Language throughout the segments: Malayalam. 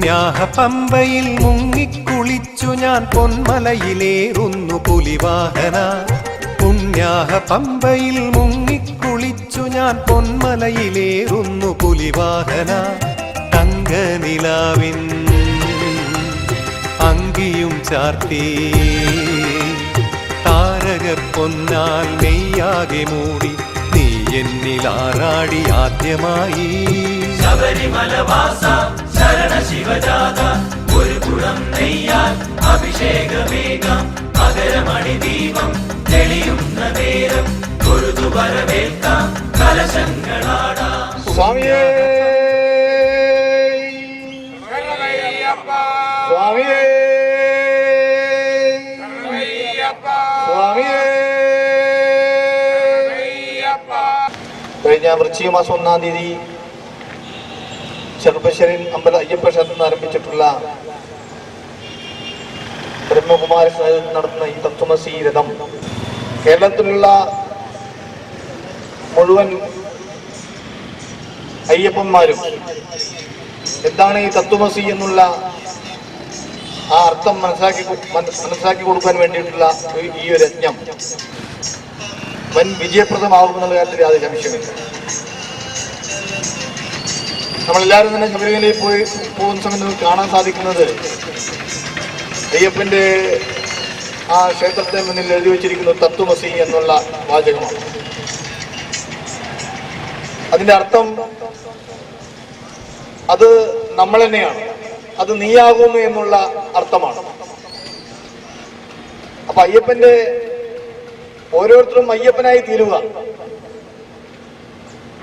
പുണ്യാഹ പമ്പയിൽ മുങ്ങിക്കുളിച്ചു ഞാൻ പൊന്മലയിലേറുന്നു പുലിവാഹന. പുണ്യാഹ പമ്പയിൽ മുങ്ങിക്കുളിച്ചു ഞാൻ പൊന്മലയിലേറുന്നു പുലിവാഹന. തങ്കനിലാവിൻ അങ്കിയും ചാർത്തി. താരക പൊന്നാൽ നെയ്യാകെ മൂടി നീ എന്നിൽ ആറാടി ആദ്യമായി. ശബരിമല വാസ ശരണ ശിവജാത ഒരു കുളം നെയ്യാൽ അഭിഷേകമേകം പകരമണി ദീപം തെളിയുന്ന നേരം കൊഴുതു വരവേൽക്കാം കലശങ്ങളാടാം സ്വാമിയേ സ്വാമിയേ സ്വാമിയേ കഴിഞ്ഞ വൃശ്ചിക മാസം ഒന്നാം തീയതി ചെറുപ്പശ്ശേരി അമ്പല അയ്യപ്പ ക്ഷേത്രത്തിൽ ആരംഭിച്ചിട്ടുള്ള ബ്രഹ്മകുമാര നടത്തുന്ന ഈ തത്വമസി രഥം കേരളത്തിലുള്ള മുഴുവൻ അയ്യപ്പന്മാരും എന്താണ് ഈ തത്വമസി എന്നുള്ള ആ അർത്ഥം മനസ്സിലാക്കി മനസ്സിലാക്കി കൊടുക്കാൻ വേണ്ടിയിട്ടുള്ള ഈ ഒരു യജ്ഞം വൻ വിജയപ്രദമാകുമെന്നുള്ള കാര്യത്തിൽ യാതൊരു സംശയമില്ല നമ്മളെല്ലാവരും തന്നെ ശബരിമലയിൽ പോയി പോകുന്ന സമയത്ത് കാണാൻ സാധിക്കുന്നത് അയ്യപ്പന്റെ ആ ക്ഷേത്രത്തിന് മുന്നിൽ എഴുതി വെച്ചിരിക്കുന്നു തത്വമസി എന്നുള്ള വാചകമാണ്. അതിന്റെ അർത്ഥം അത് നമ്മൾ തന്നെയാണ്. അത് നീയാകുന്നു എന്നുള്ള അർത്ഥമാണ്. അപ്പൊ അയ്യപ്പന്റെ ഓരോരുത്തരും അയ്യപ്പനായി തീരുക.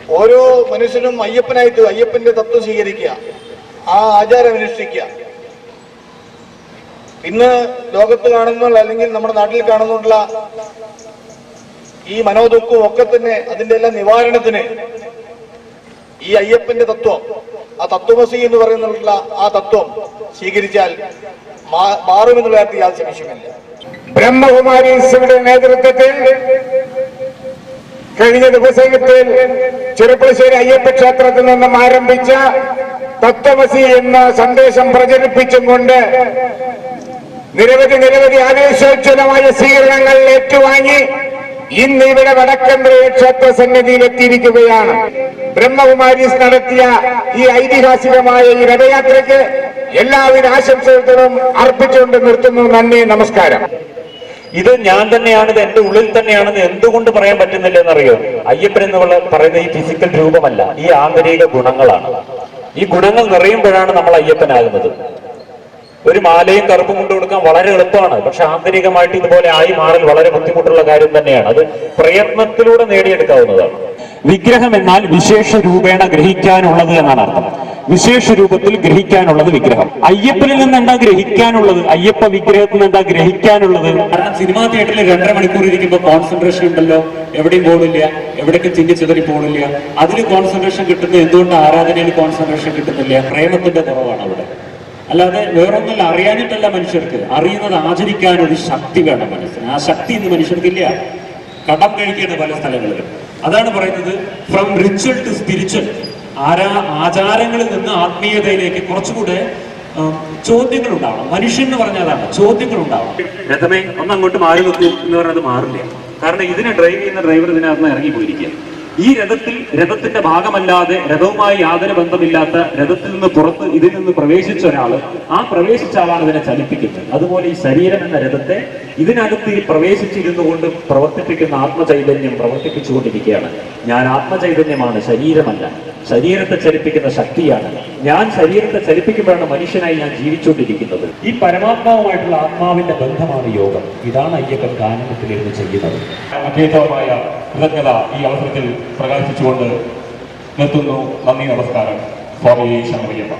ഓരോ മനുഷ്യനും അയ്യപ്പനായിട്ട് അയ്യപ്പന്റെ തത്വം സ്വീകരിക്കുക ആ ആചാരം അനുഷ്ഠിക്കുക. ഇന്ന് ലോകത്ത് കാണുന്ന അല്ലെങ്കിൽ നമ്മുടെ നാട്ടിൽ കാണുന്നുള്ള ഈ മനോദുഃഖവും ഒക്കെ തന്നെ അതിന്റെ എല്ലാം നിവാരണത്തിന് ഈ അയ്യപ്പന്റെ തത്വം ആ തത്വമസി എന്ന് പറയുന്നുള്ള ആ തത്വം സ്വീകരിച്ചാൽ മാറുമെന്നുള്ള കാര്യത്തിൽ യാതൊരു സംശയമില്ല ബ്രഹ്മകുമാരീസിയുടെ നേതൃത്വത്തിൽ കഴിഞ്ഞ ദിവസത്തിൽ ചെറുപ്പശ്ശേരി അയ്യപ്പ ക്ഷേത്രത്തിൽ നിന്നും ആരംഭിച്ച തത്വമസി എന്ന സന്ദേശം പ്രചരിപ്പിച്ചും കൊണ്ട് നിരവധി നിരവധി ആവേശോജ്വലമായ സ്വീകരണങ്ങൾ ഏറ്റുവാങ്ങി ഇന്ന് ഇവിടെ വടക്കന്ത്രയ ക്ഷേത്ര സന്നിധിയിൽ എത്തിയിരിക്കുകയാണ് ബ്രഹ്മകുമാരീസ് നടത്തിയ ഈ ഐതിഹാസികമായ ഈ രഥയാത്രയ്ക്ക് എല്ലാവിധ ആശംസകളും അർപ്പിച്ചുകൊണ്ട് നിർത്തുന്നു. നന്ദി നമസ്കാരം. ഇത് ഞാൻ തന്നെയാണ് ഇത് എന്റെ ഉള്ളിൽ തന്നെയാണെന്ന് എന്തുകൊണ്ട് പറയാൻ പറ്റുന്നില്ല എന്നറിയോ അയ്യപ്പൻ എന്നുള്ള പറയുന്ന ഈ ഫിസിക്കൽ രൂപമല്ല ഈ ആന്തരിക ഗുണങ്ങളാണ്. ഈ ഗുണങ്ങൾ നിറയുമ്പോഴാണ് നമ്മൾ അയ്യപ്പനാകുന്നത്. ഒരു മാലയും കറുപ്പും കൊണ്ട് കൊടുക്കാൻ വളരെ എളുപ്പമാണ് പക്ഷെ ആന്തരികമായിട്ട് ഇതുപോലെ ആയി മാറൽ വളരെ ബുദ്ധിമുട്ടുള്ള കാര്യം തന്നെയാണ്. അത് പ്രയത്നത്തിലൂടെ നേടിയെടുക്കാവുന്നതാണ്. വിഗ്രഹം എന്നാൽ വിശേഷ രൂപേണ ഗ്രഹിക്കാനുള്ളത് എന്നാണ് അർത്ഥം. വിശേഷ രൂപത്തിൽ ഗ്രഹിക്കാനുള്ളത് വിഗ്രഹം. അയ്യപ്പനിൽ നിന്ന് എന്താ ഗ്രഹിക്കാനുള്ളത്? അയ്യപ്പ വിഗ്രഹത്തിൽ നിന്ന് എന്താ ഗ്രഹിക്കാനുള്ളത്? കാരണം സിനിമാ തിയേറ്ററിൽ രണ്ടര മണിക്കൂർ ഇരിക്കുമ്പോൾ കോൺസെൻട്രേഷൻ ഉണ്ടല്ലോ. എവിടെയും പോണില്ല. എവിടേക്കും ചിന്തി ചിതറി പോണില്ല. അതിന് കോൺസെൻട്രേഷൻ കിട്ടുന്ന എന്തുകൊണ്ട് ആരാധനയിൽ കോൺസെൻട്രേഷൻ കിട്ടുന്നില്ല? പ്രേമത്തിന്റെ കുറവാണ് അവിടെ. അല്ലാതെ വേറൊന്നല്ല അറിയാനിട്ടല്ല മനുഷ്യർക്ക്. അറിയുന്നത് ആചരിക്കാൻ ഒരു ശക്തി വേണം മനസ്സിന്. ആ ശക്തി ഇന്ന് മനുഷ്യർക്കില്ല. കടം കഴിക്കേണ്ട പല സ്ഥലങ്ങളിലും. അതാണ് പറയുന്നത് ഫ്രം റിച്വൽ ടു സ്പിരിച്വൽ ആരാ ആചാരങ്ങളിൽ നിന്ന് ആത്മീയതയിലേക്ക് കുറച്ചുകൂടെ ചോദ്യങ്ങൾ ഉണ്ടാവണം മനുഷ്യൻ എന്ന് പറഞ്ഞാൽ അതാണ് ചോദ്യങ്ങൾ ഉണ്ടാവണം രഥമേ ഒന്ന് അങ്ങോട്ട് മാറി നിൽക്കൂ എന്ന് പറഞ്ഞത് മാറില്ല. കാരണം ഇതിനെ ഡ്രൈവ് ചെയ്യുന്ന ഡ്രൈവർ ഇതിനകത്ത് ഇറങ്ങി പോയിരിക്കുക ഈ രഥത്തിൽ രഥത്തിന്റെ ഭാഗമല്ലാതെ രഥവുമായി യാതൊരു ബന്ധമില്ലാത്ത രഥത്തിൽ നിന്ന് പുറത്ത് ഇതിൽ നിന്ന് പ്രവേശിച്ച ഒരാൾ ആ പ്രവേശിച്ച ആളാണ് ഇതിനെ ചലിപ്പിക്കുന്നത്. അതുപോലെ ഈ ശരീരം എന്ന രഥത്തെ ഇതിനകത്ത് ഈ പ്രവേശിച്ചിരുന്നു കൊണ്ട് പ്രവർത്തിപ്പിക്കുന്ന ആത്മചൈതന്യം പ്രവർത്തിപ്പിച്ചുകൊണ്ടിരിക്കുകയാണ്. ഞാൻ ആത്മചൈതന്യമാണ് ശരീരമല്ല. ശരീരത്തെ ചലിപ്പിക്കുന്ന ശക്തിയാണ്. ഞാൻ ശരീരത്തെ ചലിപ്പിക്കുമ്പോഴാണ് മനുഷ്യനായി ഞാൻ ജീവിച്ചുകൊണ്ടിരിക്കുന്നത്. ഈ പരമാത്മാവുമായിട്ടുള്ള ആത്മാവിന്റെ ബന്ധമാണ് യോഗം. ഇതാണ് അയ്യപ്പൻ ഗാനത്തിലിരുന്ന് ചെയ്യുന്നത്. അഖേദമായ കൃതജ്ഞത ഈ അവസരത്തിൽ പ്രകാശിച്ചുകൊണ്ട് നിർത്തുന്നു. നന്ദി നമസ്കാരം. സ്വാമി ശങ്കരയ്യപ്പ.